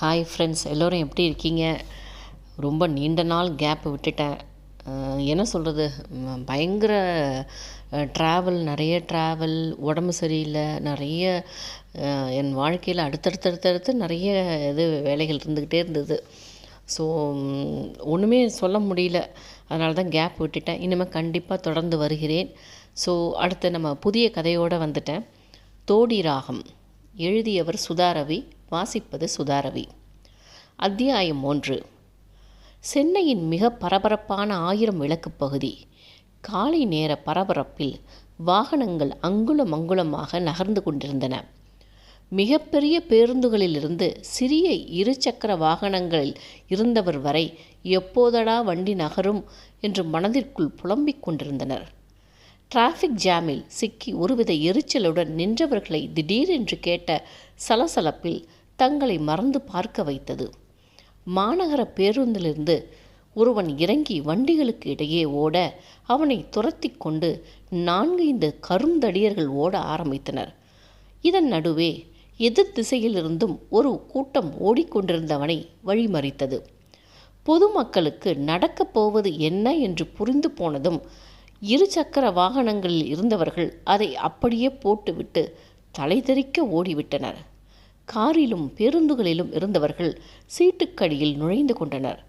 Hi friends எல்லோரும் எப்படி இருக்கீங்க? ரொம்ப நீண்ட நாள் கேப் விட்டுட்டேன். என்ன சொல்கிறது பயங்கர ட்ராவல் நிறைய ட்ராவல் உடம்பு சரியில்லை நிறைய என் வாழ்க்கையில் அடுத்தடுத்தடுத்தடுத்து நிறைய இது வேலைகள் இருந்துக்கிட்டே இருந்தது. ஸோ ஒன்றுமே சொல்ல முடியல. அதனால தான் கேப் விட்டுட்டேன். இனிமேல் கண்டிப்பாக தொடர்ந்து வருகிறேன். ஸோ அடுத்து நம்ம புதிய கதையோடு வந்துட்டேன். தோடி ராகம். எழுதியவர் சுதாரவி வாசிப்பது சுதாரவி. அத்தியாயம் ஒன்று. சென்னையின் மிக பரபரப்பான ஆயிரம் விளக்கு பகுதி. காலை நேர பரபரப்பில் வாகனங்கள் அங்குலம் அங்குலமாக நகர்ந்து கொண்டிருந்தன. மிகப்பெரிய பேருந்துகளிலிருந்து சிறிய இருசக்கர வாகனங்களில் இருந்தவர் வரை எப்போதடா வண்டி நகரும் என்று மனதிற்குள் புலம்பிக் கொண்டிருந்தனர். டிராஃபிக் ஜாமில் சிக்கி ஒருவித எரிச்சலுடன் நின்றவர்களை திடீரென்று கேட்ட சலசலப்பில் தங்களை மறந்து பார்க்க வைத்தது. மாநகர பேருந்திலிருந்து ஒருவன் இறங்கி வண்டிகளுக்கு இடையே ஓட அவனை துரத்தி கொண்டு நான்கு இந்த கருந்தடியர்கள் ஓட ஆரம்பித்தனர். இதன் நடுவே எதிர் திசையிலிருந்தும் ஒரு கூட்டம் ஓடிக்கொண்டிருந்தவனை வழிமறித்தது. பொதுமக்களுக்கு நடக்கப் போவது என்ன என்று புரிந்து போனதும் இருசக்கர வாகனங்களில் இருந்தவர்கள் அதை அப்படியே போட்டுவிட்டு தலைதெறிக்க ஓடிவிட்டனர். காரிலும் பேருந்துகளிலும் இருந்தவர்கள் சீட்டுக்கடியில் நுழைந்து கொண்டனர்.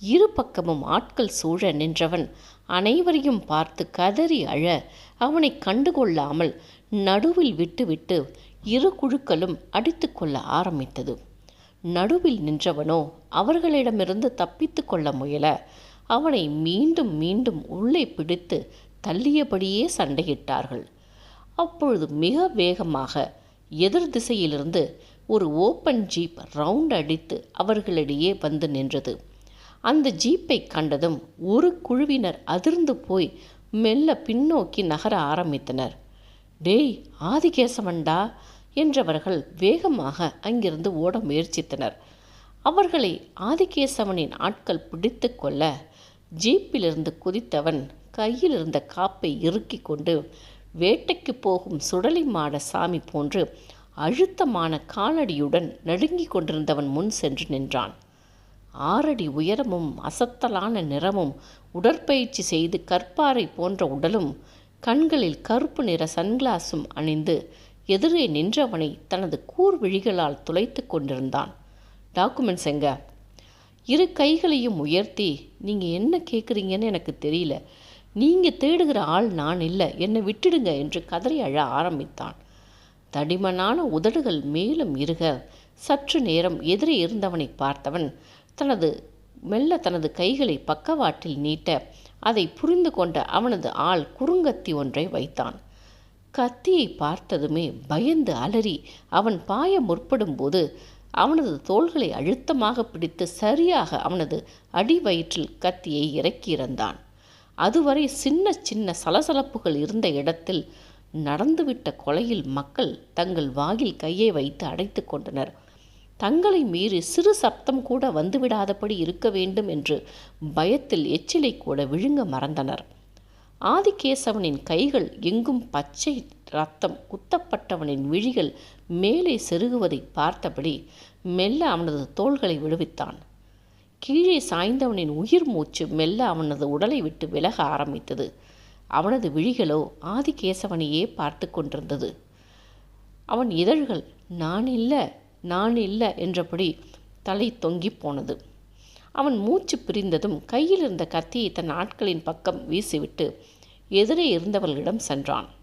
இரு பக்கமும் ஆட்கள் சூழ நின்றவன் அனைவரையும் பார்த்து கதறி அழ அவனை கண்டுகொள்ளாமல் நடுவில் விட்டுவிட்டு இரு குழுக்களும் அடித்து கொள்ள ஆரம்பித்தது. நடுவில் நின்றவனோ அவர்களிடமிருந்து தப்பித்து கொள்ள முயல அவனை மீண்டும் மீண்டும் உள்ளே பிடித்து தள்ளியபடியே சண்டையிட்டார்கள். அப்பொழுது மிக வேகமாக எதிர் திசையிலிருந்து ஒரு ஓப்பன் ஜீப் ரவுண்ட் அடித்து அவர்களிடையே வந்து நின்றது. அந்த ஜீப்பை கண்டதும் ஒரு குழுவினர் அதிர்ந்து போய் மெல்ல பின்னோக்கி நகர ஆரம்பித்தனர். டேய் ஆதிகேசவன்டா! என்றவர்கள் வேகமாக அங்கிருந்து ஓட முயற்சித்தனர். அவர்களை ஆதிகேசவனின் ஆட்கள் பிடித்து கொள்ள ஜீப்பிலிருந்து குதித்தவன் கையில் இருந்த காப்பை இறுக்கி கொண்டு வேட்டைக்கு போகும் சுடலி மாட சாமி போன்று அழுத்தமான காலடியுடன் நடுங்கிக் கொண்டிருந்தவன் முன் சென்று நின்றான். ஆறடி உயரமும் அசத்தலான நிறமும் உடற்பயிற்சி செய்து கற்பாறை போன்ற உடலும் கண்களில் கருப்பு நிற சன்கிளாஸும் அணிந்து எதிரே நின்றவனை தனது கூர்விழிகளால் துளைத்து கொண்டிருந்தான். டாக்குமெண்ட்ஸ் எங்க? இரு கைகளையும் உயர்த்தி நீங்கள் என்ன கேட்குறீங்கன்னு எனக்கு தெரியல. நீங்கள் தேடுகிற ஆள் நான் இல்லை. என்னை விட்டுடுங்க என்று கதறி அழ ஆரம்பித்தான். தடிமனான உதடுகள் மேலும் இருக சற்று நேரம் எதிரே இருந்தவனை பார்த்தவன் தனது மெல்ல தனது கைகளை பக்கவாட்டில் நீட்ட அதை புரிந்து கொண்ட அவனது ஆள் குறுங்கத்தி ஒன்றை வைத்தான். கத்தியை பார்த்ததுமே பயந்து அலறி அவன் பாய முற்படும்போது அவனது தோள்களை அழுத்தமாக பிடித்து சரியாக அவனது அடி வயிற்றில் கத்தியை இறக்கியிருந்தான். அதுவரை சின்ன சின்ன சலசலப்புகள் இருந்த இடத்தில் நடந்துவிட்ட கொலையில் மக்கள் தங்கள் வாயில் கையை வைத்து அடைத்து கொண்டனர். தங்களை மீறி சிறு சப்தம் கூட வந்துவிடாதபடி இருக்க வேண்டும் என்று பயத்தில் எச்சிலை கூட விழுங்க மறந்தனர். ஆதிகேசவனின் கைகள் எங்கும் பச்சை ரத்தம் குத்தப்பட்டவனின் விழிகள் மேலே செருகுவதை பார்த்தபடி மெல்ல அவனது தோள்களை விடுவித்தான். கீழே சாய்ந்தவனின் உயிர் மூச்சு மெல்ல அவனது உடலை விட்டு விலக ஆரம்பித்தது. அவனது விழிகளோ ஆதிகேசவனையே பார்த்து கொண்டிருந்தது. அவன் இதழ்கள் நான் இல்லை நான் இல்லை என்றபடி தலை தொங்கி போனது. அவன் மூச்சு பிரிந்ததும் கையில் இருந்த கத்தியை தன் ஆட்களின் பக்கம் வீசிவிட்டு எதிரே இருந்தவர்களிடம் சென்றான்.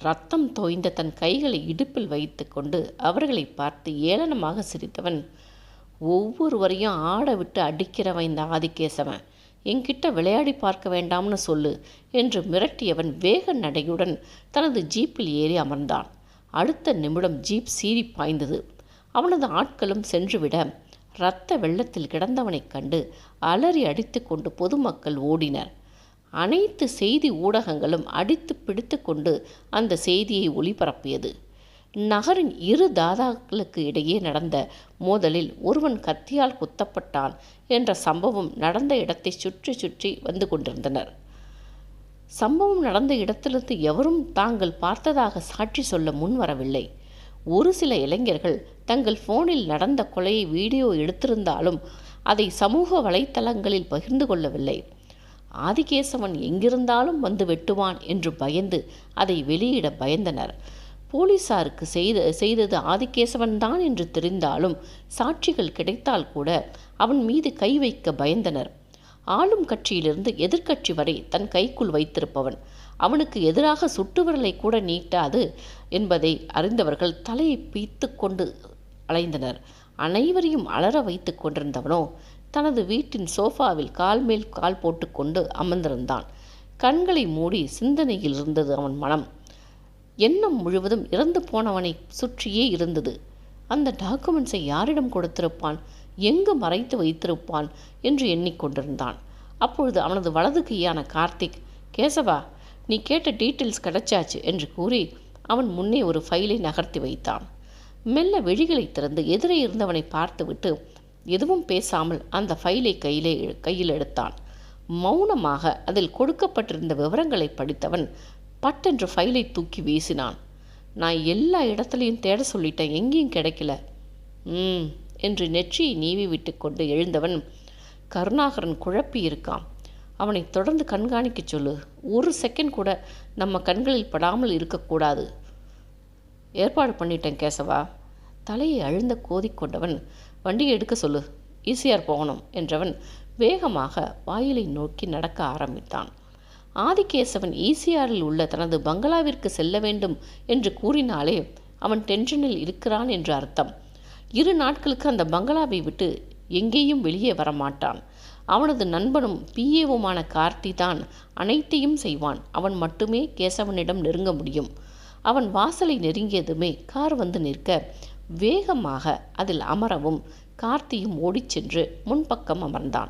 ரத்தம் தோய்ந்த தன் கைகளை இடுப்பில் வைத்து கொண்டு அவர்களை பார்த்து ஏளனமாக சிரித்தவன் ஒவ்வொருவரையும் ஆட விட்டு அடிக்கிறவன் இந்த ஆதிகேசவன். என்கிட்ட விளையாடி பார்க்க வேண்டாம்னு சொல்லு என்று மிரட்டியவன் வேக நடையுடன் தனது ஜீப்பில் ஏறி அமர்ந்தான். அடுத்த நிமிடம் ஜீப் சீறி பாய்ந்தது. அவனது ஆட்களும் சென்றுவிட இரத்த வெள்ளத்தில் கிடந்தவனைக் கண்டு அலறி அடித்து கொண்டு பொதுமக்கள் ஓடினர். அனைத்து செய்தி ஊடகங்களும் அடித்து பிடித்து கொண்டு அந்த செய்தியை ஒளிபரப்பியது. நகரின் இரு தாதாக்களுக்கு இடையே நடந்த மோதலில் ஒருவன் கத்தியால் குத்தப்பட்டான் என்ற சம்பவம் நடந்த இடத்தை சுற்றி சுற்றி வந்து கொண்டிருந்தனர். சம்பவம் நடந்த இடத்திலிருந்து எவரும் தாங்கள் பார்த்ததாக சாட்சி சொல்ல முன்வரவில்லை. ஒரு சில இளைஞர்கள் தங்கள் போனில் நடந்த கொலையை வீடியோ எடுத்திருந்தாலும் அதை சமூக வலைத்தளங்களில் பகிர்ந்து கொள்ளவில்லை. ஆதிகேசவன் எங்கிருந்தாலும் வந்து வெட்டுவான் என்று பயந்து அதை வெளியிட பயந்தனர். போலீசாருக்கு செய்த செய்தது ஆதிகேசவன் தான் என்று தெரிந்தாலும் சாட்சிகள் கிடைத்தால் கூட அவன் மீது கை வைக்க பயந்தனர். ஆளும் கட்சியிலிருந்து எதிர்க்கட்சி வரை தன் கைக்குள் வைத்திருப்பவன். அவனுக்கு எதிராக சுட்டு விரலை கூட நீட்டாது என்பதை அறிந்தவர்கள் தலையை பீத்து கொண்டு அலைந்தனர். அனைவரையும் அலற வைத்து கொண்டிருந்தவனோ தனது வீட்டின் சோஃபாவில் கால் மேல் கால் போட்டுக்கொண்டு அமர்ந்திருந்தான். கண்களை மூடி சிந்தனையில் இருந்தது அவன் மனம். எண்ணம் முழுவதும் இறந்து போனவனை சுற்றியே இருந்தது. அந்த டாக்குமெண்ட்ஸை யாரிடம் கொடுத்திருப்பான்? எங்கு மறைத்து வைத்திருப்பான்? என்று எண்ணிக்கொண்டிருந்தான் அப்பொழுது அவனது வலது கையான கார்த்திக் கேசவா நீ கேட்ட டீட்டெயில்ஸ் கிடைச்சாச்சு என்று கூறி அவன் முன்னே ஒரு ஃபைலை நகர்த்தி வைத்தான். மெல்ல விழிகளை திறந்து எதிரே இருந்தவனை பார்த்துவிட்டு எதுவும் பேசாமல் அந்த ஃபைலை கையிலே கையில் எடுத்தான். மௌனமாக அதில் கொடுக்கப்பட்டிருந்த விவரங்களை படித்தவன் பட்டென்று ஃபைலை தூக்கி வீசினான். நான் எல்லா இடத்துலையும் தேட சொல்லிட்டேன். எங்கேயும் கிடைக்கல. ம் என்று நெற்றியை நீவி விட்டு கொண்டு எழுந்தவன் கருணாகரன் குழப்பி இருக்கான். அவனை தொடர்ந்து கண்காணிக்க சொல்லு. ஒரு செகண்ட் கூட நம்ம கண்களில் படாமல் இருக்கக்கூடாது. ஏற்பாடு பண்ணிட்டேன் கேசவா. தலையை அழுந்த கோதிக்கொண்டவன் வண்டியை எடுக்க சொல்லு ஈஸியார் போகணும் என்றவன் வேகமாக வாயிலை நோக்கி நடக்க ஆரம்பித்தான். ஆதிகேசவன் ஈசிஆரில் உள்ள தனது பங்களாவிற்கு செல்ல வேண்டும் என்று கூறினாலே அவன் டென்ஷனில் இருக்கிறான் என்று அர்த்தம். இரு நாட்களுக்கு அந்த பங்களாவை விட்டு எங்கேயும் வெளியே வரமாட்டான். அவனது நண்பனும் பிஏவுமான கார்த்தி தான் அனைத்தையும் செய்வான். அவன் மட்டுமே கேசவனிடம் நெருங்க முடியும். அவன் வாசலை நெருங்கியதுமே கார் வந்து நிற்க வேகமாக அதில் அமரவும் கார்த்தியும் ஓடிச் சென்று முன்பக்கம் அமர்ந்தான்.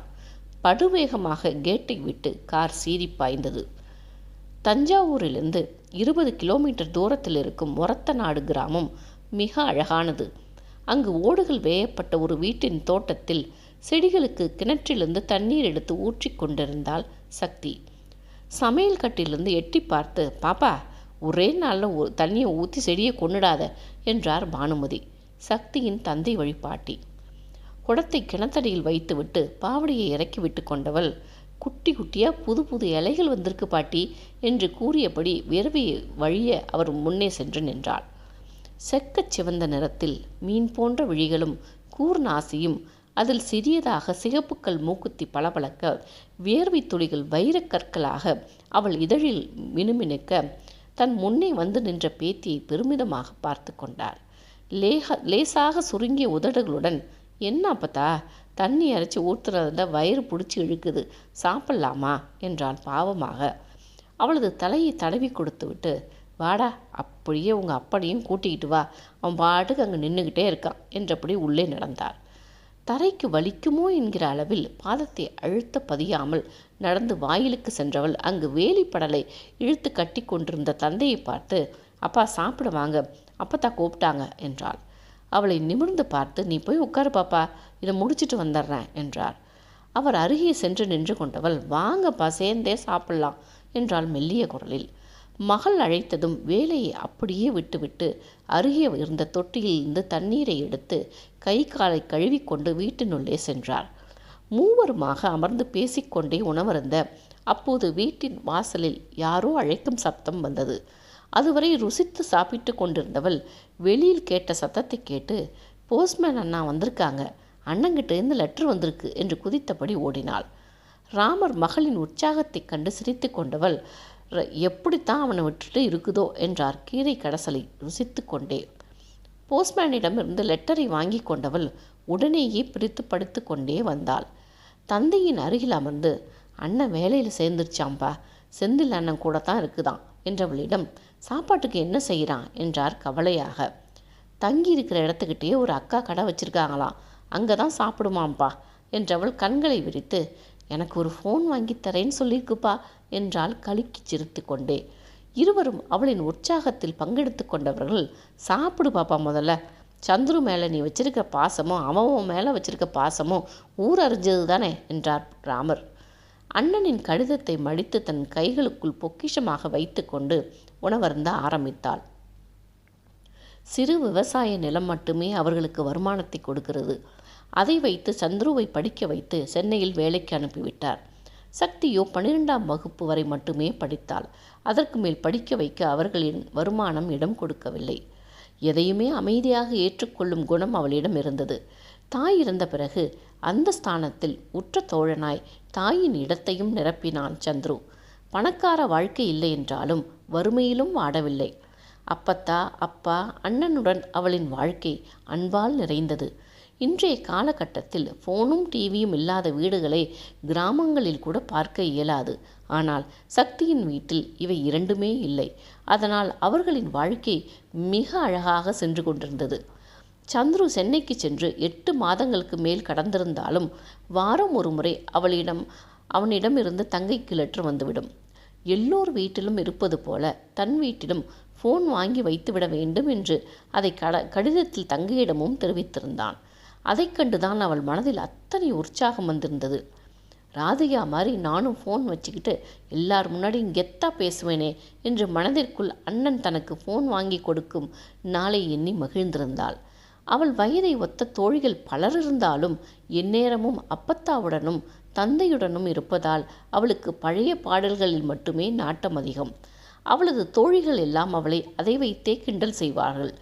படுவேகமாக கேட்டை விட்டு கார் சீறி பாய்ந்தது. தஞ்சாவூரிலிருந்து இருபது கிலோமீட்டர் தூரத்தில் இருக்கும் மொரத்த நாடு கிராமம் மிக அழகானது. அங்கு ஓடுகள் வேயப்பட்ட ஒரு வீட்டின் தோட்டத்தில் செடிகளுக்கு கிணற்றிலிருந்து தண்ணீர் எடுத்து ஊற்றி கொண்டிருந்தாள் சக்தி. சமையல் கட்டிலிருந்து எட்டி பார்த்து பாப்பா ஒரே நாளில் தண்ணியை ஊற்றி செடியை கொண்டுடாத என்றார் பானுமதி. சக்தியின் தந்தை வழிபாட்டி. குடத்தை கிணத்தடியில் வைத்துவிட்டு பாவடியை இறக்கி விட்டு கொண்டவள் குட்டி குட்டியாக புது புது இலைகள் வந்திருக்கு பாட்டி என்று கூறியபடி விரவி வழிய அவர் முன்னே சென்று நின்றாள். செக்கச் சிவந்த நிறத்தில் மீன் போன்ற விழிகளும் கூர்நாசியும் அதில் சிறியதாக சிகப்புக்கள் மூக்குத்தி பளபளக்க வேர்வை துளிகள் வைரக்கற்களாக அவள் இதழில் மினுமினுக்க தன் முன்னே வந்து நின்ற பேத்தியை பெருமிதமாக பார்த்து கொண்டார் லேக லேசாக சுருங்கிய உதடுகளுடன் என்ன அப்பத்தா? தண்ணி அரைச்சி ஊற்றுறதுல வயிறு பிடிச்சி இழுக்குது. சாப்பிட்லாமா? என்றான் பாவமாக. அவளது தலையை தடவி கொடுத்து விட்டு வாடா அப்படியே உங்கள் அப்பனையும் கூட்டிக்கிட்டு வா. அவன் பாட்டுக்கு அங்கே நின்றுக்கிட்டே இருக்கான் என்றபடி உள்ளே நடந்தார் தரைக்கு வலிக்குமோ என்கிற அளவில் பாதத்தை அழுத்த பதியாமல் நடந்து வாயிலுக்கு சென்றவள் அங்கு வேலிப்படலை இழுத்து கட்டி கொண்டிருந்த தந்தையை பார்த்து அப்பா சாப்பிட வாங்க. அப்பத்தா கூப்பிட்டாங்க என்றாள். அவளை நிமிர்ந்து பார்த்து நீ போய் உட்காரு பாப்பா. இதை முடிச்சிட்டு வந்துடுறேன் என்றார். அவர் அருகே சென்று நின்று கொண்டவள் வாங்கப்பா சேர்ந்தே சாப்பிடலாம் என்றாள் மெல்லிய குரலில். மகள் அழைத்ததும் வேலையை அப்படியே விட்டுவிட்டு அருகே இருந்த தொட்டியில் இருந்து தண்ணீரை எடுத்து கை காலை கழுவிக்கொண்டு வீட்டினுள்ளே சென்றார். மூவருமாக அமர்ந்து பேசிக்கொண்டே உணவருந்த அப்போது வீட்டின் வாசலில் யாரோ அழைக்கும் சப்தம் வந்தது. அதுவரை ருசித்து சாப்பிட்டு கொண்டிருந்தவள் வெளியில் கேட்ட சத்தத்தை கேட்டு போஸ்ட்மேன் அண்ணா வந்திருக்காங்க. அண்ணங்கிட்டேருந்து லெட்டர் வந்திருக்கு என்று குதித்தபடி ஓடினாள். ராமர் மகளின் உற்சாகத்தைக் கண்டு சிரித்து கொண்டவள் எப்படித்தான் அவனை விட்டுட்டு இருக்குதோ என்றார். கீரை கடைசலை ருசித்து கொண்டே போஸ்ட்மேனிடமிருந்து லெட்டரை வாங்கி கொண்டவள் உடனேயே பிரித்து படுத்து கொண்டே வந்தாள். தந்தையின் அருகில் அமர்ந்து அண்ணன் வேலையில் சேர்ந்துருச்சாம்பா. செந்தில் அண்ணன் கூட தான் இருக்குதான் என்றவளிடம் சாப்பாட்டுக்கு என்ன செய்கிறான் என்றார் கவலையாக. தங்கி இருக்கிற இடத்துக்கிட்டே ஒரு அக்கா கடை வச்சிருக்காங்களாம். அங்கே தான் சாப்பிடுமாம்ப்பா என்றவள் கண்களை விரித்து எனக்கு ஒரு ஃபோன் வாங்கி தரேன்னு சொல்லியிருக்குப்பா என்றால் கலுக்கி சிரித்து கொண்டே. இருவரும் அவளின் உற்சாகத்தில் பங்கெடுத்து கொண்டவர்கள் சாப்பிடு பாப்பா முதல்ல. சந்துரு மேலே நீ வச்சிருக்க பாசமோ அவன் மேலே வச்சிருக்க பாசமோ ஊர் அறிஞ்சது தானே? என்றார் ராமர். அண்ணனின் கடிதத்தை மடித்து தன் கைகளுக்குள் பொக்கிஷமாக வைத்துக்கொண்டு உணவருந்த ஆரம்பித்தாள். சிறு விவசாய நிலம் மட்டுமே அவர்களுக்கு வருமானத்தை கொடுக்கிறது. அதை வைத்து சந்துருவை படிக்க வைத்து சென்னையில் வேலைக்கு அனுப்பிவிட்டார். சக்தியோ பன்னிரெண்டாம் வகுப்பு வரை மட்டுமே படித்தாள். அதற்கு மேல் படிக்க வைக்க அவர்களின் வருமானம் இடம் கொடுக்கவில்லை. எதையுமே அமைதியாக ஏற்றுக்கொள்ளும் குணம் அவளிடம் இருந்தது. தாய் இருந்த பிறகு அந்த ஸ்தானத்தில் உற்ற தோழனாய் தாயின் இடத்தையும் நிரப்பினான் சந்துரு. பணக்கார வாழ்க்கை இல்லை என்றாலும் வறுமையிலும் வாடவில்லை. அப்பத்தா அப்பா அண்ணனுடன் அவளின் வாழ்க்கை அன்பால் நிறைந்தது. இன்றைய காலகட்டத்தில் ஃபோனும் டிவியும் இல்லாத வீடுகளை கிராமங்களில் கூட பார்க்க இயலாது. ஆனால் சக்தியின் வீட்டில் இவை இரண்டுமே இல்லை. அதனால் அவர்களின் வாழ்க்கை மிக அழகாக சென்று கொண்டிருந்தது. சந்துரு சென்னைக்கு சென்று எட்டு மாதங்களுக்கு மேல் கடந்திருந்தாலும் வாரம் ஒரு முறை அவளிடம் அவனிடமிருந்து தங்கைக்கு லெட்டர் வந்துவிடும். எல்லோர் வீட்டிலும் இருப்பது போல தன் வீட்டிலும் ஃபோன் வாங்கி வைத்துவிட வேண்டும் என்று அதை கட கடிதத்தில் தங்கையிடமும் தெரிவித்திருந்தான். அதைக் கண்டுதான் அவள் மனதில் அத்தனை உற்சாகம் வந்திருந்தது. ராதிகா மாதிரி நானும் ஃபோன் வச்சுக்கிட்டு எல்லார் முன்னாடியும் கெத்தா பேசுவேனே என்று மனதிற்குள் அண்ணன் தனக்கு ஃபோன் வாங்கி கொடுக்கும் நாளை எண்ணி மகிழ்ந்திருந்தாள். அவள் வயதை ஒத்த தோழிகள் பலர் இருந்தாலும் எந்நேரமும் அப்பத்தாவுடனும் தந்தையுடனும் இருப்பதால் அவளுக்கு பழைய பாடல்களில் மட்டுமே நாட்டம் அதிகம். அவளது தோழிகள் எல்லாம் அவளை அதை வைத்தே கிண்டல் செய்வார்கள்.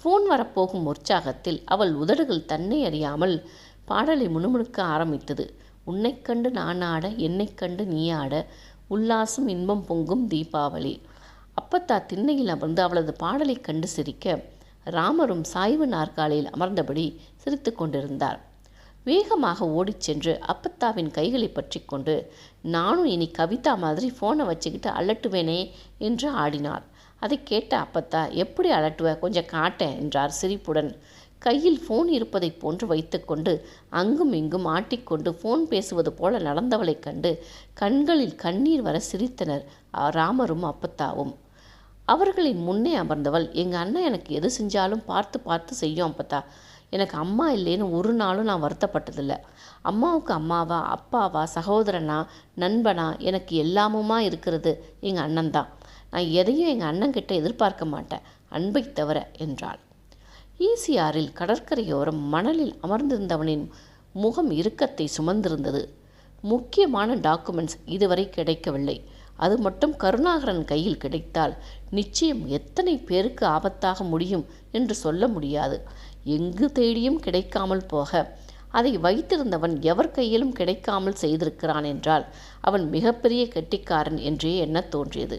ஃபோன் வரப்போகும் உற்சாகத்தில் அவள் உதடுகள் தன்னை அறியாமல் பாடலை முணுமுணுக்க ஆரம்பித்தது. உன்னை கண்டு நான் ஆட என்னை கண்டு நீ ஆட உல்லாசம் இன்பம் பொங்கும் தீபாவளி அப்பத்தா திண்ணையில் அமர்ந்து அவளது பாடலைக் கண்டு சிரிக்க ராமரும் சாய்வு நாற்காலியில் அமர்ந்தபடி சிரித்து கொண்டிருந்தார். வேகமாக ஓடிச் சென்று அப்பத்தாவின் கைகளை பற்றி கொண்டு நானும் இனி கவிதா மாதிரி ஃபோனை வச்சுக்கிட்டு அலட்டுவேனே என்று ஆடினார். அதை கேட்ட அப்பத்தா எப்படி அலட்டுவ? கொஞ்சம் காட்டேன் என்றார் சிரிப்புடன். கையில் ஃபோன் இருப்பதைப் போன்று வைத்துக்கொண்டு அங்கும் இங்கும் ஆட்டிக்கொண்டு ஃபோன் பேசுவது போல நடந்தவளைக் கண்டு கண்களில் கண்ணீர் வர சிரித்தனர் ராமரும் அப்பத்தாவும். அவர்களின் முன்னே அமர்ந்தவள் எங்கள் அண்ணன் எனக்கு எது செஞ்சாலும் பார்த்து பார்த்து செய்யும் அப்பத்தா. எனக்கு அம்மா இல்லைன்னு ஒரு நாளும் நான் வருத்தப்பட்டதில்லை. அம்மாவுக்கு அம்மாவா அப்பாவா சகோதரனா நண்பனா எனக்கு எல்லாமுமா இருக்கிறது எங்கள் அண்ணன் தான் நான் எதையும் எங்கள் அண்ணன்கிட்ட எதிர்பார்க்க மாட்டேன். அன்பை தவிர என்றாள். ஈசிஆரில் கடற்கரையோரம் மணலில் அமர்ந்திருந்தவனின் முகம் இறுக்கத்தை சுமந்திருந்தது. முக்கியமான டாக்குமெண்ட்ஸ் இதுவரை கிடைக்கவில்லை. அது மட்டும் கருணாகரன் கையில் கிடைத்தால் நிச்சயம் எத்தனை பேருக்கு ஆபத்தாக முடியும் என்று சொல்ல முடியாது. எங்கு தேடியும் கிடைக்காமல் போக அதை வைத்திருந்தவன் எவர் கையிலும் கிடைக்காமல் செய்திருக்கிறான் என்றால் அவன் மிகப்பெரிய கெட்டிக்காரன் என்றே எண்ணத் தோன்றியது.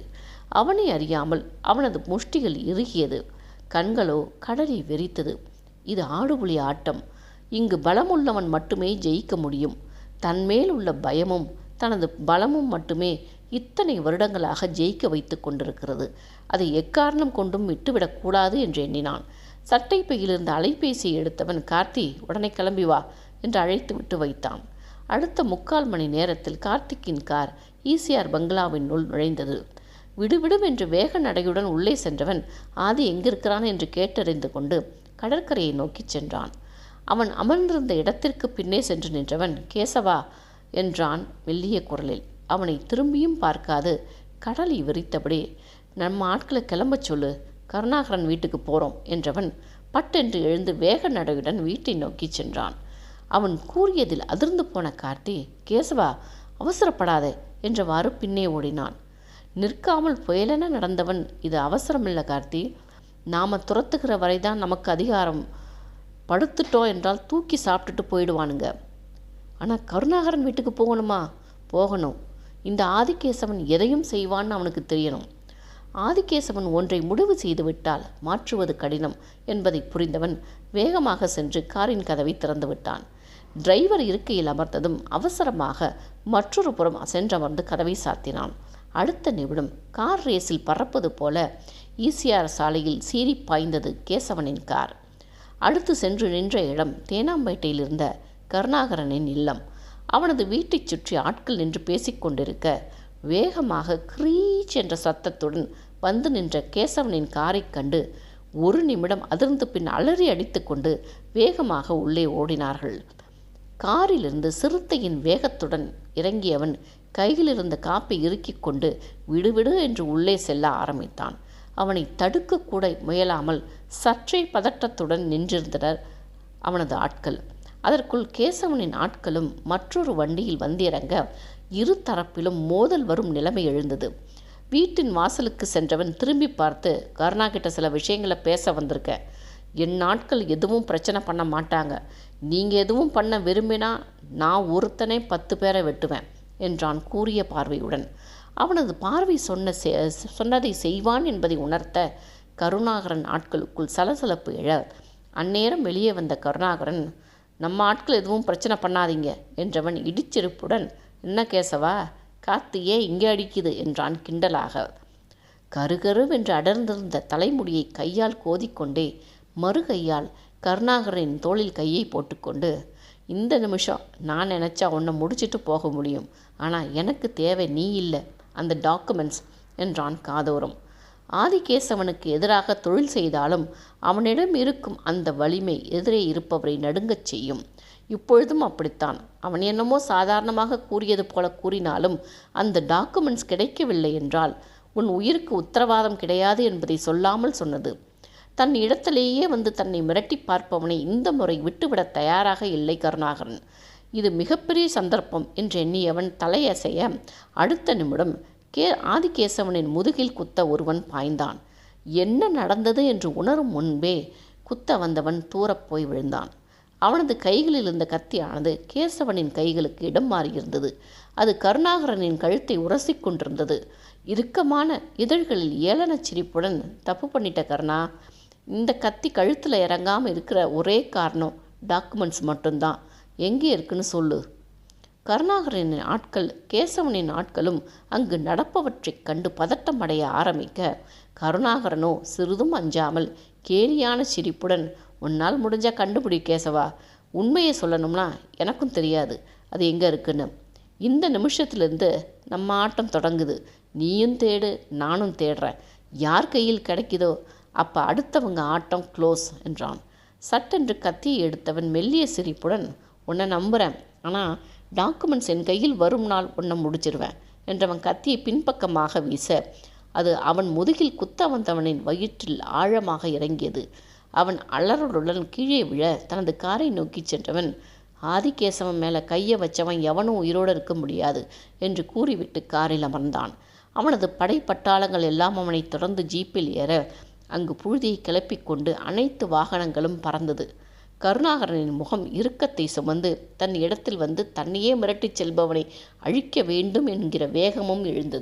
அவனை அறியாமல் அவனது முஷ்டிகள் இறுகியது. கண்களோ கடலை வெறித்தது. இது ஆடுபுலி ஆட்டம். இங்கு பலமுள்ளவன் மட்டுமே ஜெயிக்க முடியும். தன்மேல் உள்ள பயமும் தனது பலமும் மட்டுமே இத்தனை வருடங்களாக ஜெயிக்க வைத்து கொண்டிருக்கிறது. அதை எக்காரணம் கொண்டும் விட்டுவிடக்கூடாது என்று எண்ணினான். சட்டை பையிலிருந்து அலைபேசியை எடுத்தவன் கார்த்தி உடனே கிளம்பி வா என்று அழைத்து விட்டு வைத்தான். அடுத்த முக்கால் மணி நேரத்தில் கார்த்திக்கின் கார் ஈசிஆர் பங்களாவின் நுழைந்தது. விடுவிடும் என்று வேக நடையுடன் உள்ளே சென்றவன் ஆதி எங்கிருக்கிறான்? என்று கேட்டறிந்து கொண்டு கடற்கரையை நோக்கிச் சென்றான். அவன் அமர்ந்திருந்த இடத்திற்கு பின்னே சென்று நின்றவன் கேசவா என்றான் மெல்லிய குரலில். அவனை திரும்பியும் பார்க்காது கடலை விரித்தபடி. நம்ம ஆட்களை கிளம்பச் சொல்லு கருணாகரன் வீட்டுக்கு போகிறோம் என்றவன் பட்டென்று எழுந்து வேக நடையுடன் வீட்டை நோக்கி சென்றான். அவன் கூறியதில் அதிர்ந்து போன கார்த்தி கேசவா அவசரப்படாதே என்றவாறு பின்னே ஓடினான். நிற்காமல் புயலென நடந்தவன் இது அவசரமில்லை கார்த்தி. நாம் துரத்துகிற வரைதான் நமக்கு அதிகாரம். படுத்துட்டோம் என்றால் தூக்கி சாப்பிட்டுட்டு போயிடுவானுங்க. ஆனால் கருணாகரன் வீட்டுக்கு போகணுமா? போகணும். இந்த ஆதிகேசவன் எதையும் செய்வான்னு அவனுக்கு தெரியணும். ஆதிகேசவன் ஒன்றை முடிவு செய்துவிட்டால் மாற்றுவது கடினம் என்பதை புரிந்தவன் வேகமாக சென்று காரின் கதவை திறந்து விட்டான். டிரைவர் இருக்கையில் அமர்ந்ததும் அவசரமாக மற்றொரு புறம் சென்றமர்ந்து கதவை சாத்தினான். அடுத்த நிமிடம் கார் ரேஸில் பறப்பது போல ஈசிஆர் சாலையில் சீறி பாய்ந்தது கேசவனின் கார். அடுத்து சென்று நின்ற இடம் தேனாம்பேட்டையில் இருந்த கருணாகரனின் இல்லம். அவனது வீட்டைச் சுற்றி ஆட்கள் நின்று பேசிக்கொண்டிருக்க வேகமாக கிரீச் என்ற சத்தத்துடன் வந்து நின்ற கேசவனின் காரைக் கண்டு ஒரு நிமிடம் அதிர்ந்து பின் அலறி அடித்துக்கொண்டு வேகமாக உள்ளே ஓடினார்கள். காரிலிருந்து சிறுத்தையின் வேகத்துடன் இறங்கியவன் கையில் இருந்த காப்பை இறுக்கிக் கொண்டு விடுவிடு என்று உள்ளே செல்ல ஆரம்பித்தான். அவனை தடுக்கக்கூட முயலாமல் சற்றே பதட்டத்துடன் நின்றிருந்தனர் அவனது ஆட்கள். அதற்குள் கேசவனின் ஆட்களும் மற்றொரு வண்டியில் வந்திறங்க இரு தரப்பிலும் மோதல் வரும் நிலைமை எழுந்தது. வீட்டின் வாசலுக்கு சென்றவன் திரும்பி பார்த்து கருணா கிட்ட சில விஷயங்களை பேச வந்திருக்க. என் நாட்கள் எதுவும் பிரச்சனை பண்ண மாட்டாங்க. நீங்கள் எதுவும் பண்ண விரும்பினா நான் ஒருத்தனே பத்து பேரை வெட்டுவேன். என்றான் கூறிய பார்வையுடன். அவனது பார்வை சொன்ன சொன்னதை செய்வான் என்பதை உணர்த்த கருணாகரன் ஆட்களுக்குள் சலசலப்பு எழ அந்நேரம் வெளியே வந்த கருணாகரன் நம்ம ஆட்கள் எதுவும் பிரச்சனை பண்ணாதீங்க என்றவன் இடிச்செருப்புடன் என்ன கேசவா காத்து ஏன் இங்கே அடிக்குது? என்றான் கிண்டலாக. கருகருவென்று அடர்ந்திருந்த தலைமுடியை கையால் கோதிக்கொண்டே மறு கையால் கருணாகரனின் தோளில் கையை போட்டுக்கொண்டு இந்த நிமிஷம் நான் நினச்சா உன்னை முடிச்சிட்டு போக முடியும். ஆனால் எனக்கு தேவை நீ இல்லை. அந்த டாக்குமெண்ட்ஸ் என்றான் காதோரம். ஆதிகேசவனுக்கு எதிராக தொழில் செய்தாலும் அவனிடம் இருக்கும் அந்த வலிமை எதிரே இருப்பவரை நடுங்கச் செய்யும். இப்பொழுதும் அப்படித்தான். அவன் என்னமோ சாதாரணமாக கூறியது போல கூறினாலும் அந்த டாக்குமெண்ட்ஸ் கிடைக்கவில்லை என்றால் உன் உயிருக்கு உத்தரவாதம் கிடையாது என்பதை சொல்லாமல் சொன்னது. தன் இடத்திலேயே வந்து தன்னை மிரட்டி பார்ப்பவனை இந்த முறை விட்டுவிட தயாராக இல்லை கருணாகரன். இது மிகப்பெரிய சந்தர்ப்பம் என்று எண்ணியவன் தலையசைய அடுத்த நிமிடம் கே ஆதிகேசவனின் முதுகில் குத்த ஒருவன் பாய்ந்தான். என்ன நடந்தது என்று உணரும் முன்பே குத்த வந்தவன் தூரப் போய் விழுந்தான். அவனது கைகளில் இருந்த கத்தியானது கேசவனின் கைகளுக்கு இடம் மாறியிருந்தது. அது கருணாகரனின் கழுத்தை உரசி கொண்டிருந்தது. இறுக்கமான இதழ்களில் ஏளனச் சிரிப்புடன் தப்பு பண்ணிட்ட கருணா இந்த கத்தி கழுத்தில் இறங்காமல் இருக்கிற ஒரே காரணம் டாக்குமெண்ட்ஸ் மட்டும்தான். எங்கே இருக்குன்னு சொல்லு. கருணாகரனின் ஆட்கள் கேசவனின் ஆட்களும் அங்கு நடப்பவற்றைக் கண்டு பதட்டம் அடைய ஆரம்பிக்க கருணாகரனோ சிறிதும் அஞ்சாமல் கேலியான சிரிப்புடன் உன்னால் முடிஞ்சால் கண்டுபிடி கேசவா உண்மையை சொல்லணும்னா எனக்கும் தெரியாது அது எங்கே இருக்குன்னு. இந்த நிமிஷத்துலேருந்து நம்ம ஆட்டம் தொடங்குது. நீயும் தேடு நானும் தேடுறேன். யார் கையில் கிடைக்குதோ அப்போ அடுத்தவங்க ஆட்டம் க்ளோஸ் என்றான். சட்டென்று கத்தியை எடுத்தவன் மெல்லிய சிரிப்புடன் உன்னை நம்புகிறேன் ஆனால் டாக்குமெண்ட்ஸ் என் கையில் வரும் நாள் உன்னை முடிச்சிருவேன் என்றவன் கத்தியை பின்பக்கமாக வீச அது அவன் முதுகில் குத்த வந்தவனின் வயிற்றில் ஆழமாக இறங்கியது. அவன் அலறலுடன் கீழே விழ தனது காரை நோக்கி சென்றவன் ஆதிகேசவன் மேலே கையை வச்சவன் எவனும் உயிரோடு இருக்க முடியாது என்று கூறிவிட்டு காரில் அமர்ந்தான். அவனது படை பட்டாளங்கள் எல்லாம் அவனை தொடர்ந்து ஜீப்பில் ஏற அங்கு புழுதியை கிளப்பிக்கொண்டு அனைத்து வாகனங்களும் பறந்தது. கருணாகரனின் முகம் இறுக்கத்தை சுமந்து தன் இடத்தில் வந்து தன்னையே மிரட்டிச் செல்பவனை அழிக்க வேண்டும் என்கிற வேகமும் எழுந்தது.